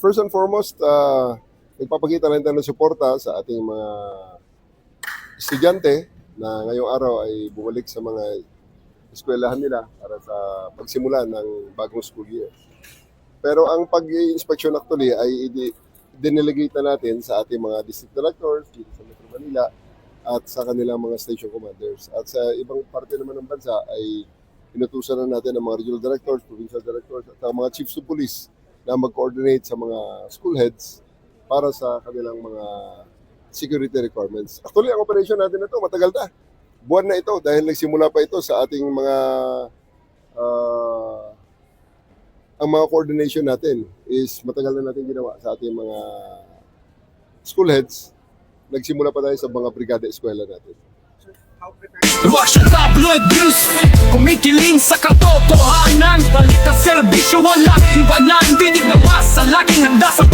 first and foremost, uh, nagpapakita rin tayo ng suporta sa ating mga estudyante na ngayong araw ay bumalik sa mga eskwelahan nila para sa pagsimula ng bagong school year. Pero ang pag-inspection actually ay dinelegate na natin sa ating mga district directors dito sa Metro Manila at sa kanilang mga station commanders. At sa ibang parte naman ng bansa ay inutusan na natin ang mga regional directors, provincial directors at ang mga chiefs of police na mag-coordinate sa mga school heads para sa kanilang mga security requirements. Actually, ang operation natin na ito, matagal na. Buwan na ito dahil nagsimula pa ito sa ating mga ah, ang mga coordination natin is matagal na natin ginawa sa ating mga school heads. Nagsimula pa tayo sa mga brigada eskwela natin. Russian tabloid news Kumikiling sa katotohanan. Balik ang serbisyo, walang iwanan. Dinig na masa, laging handa sa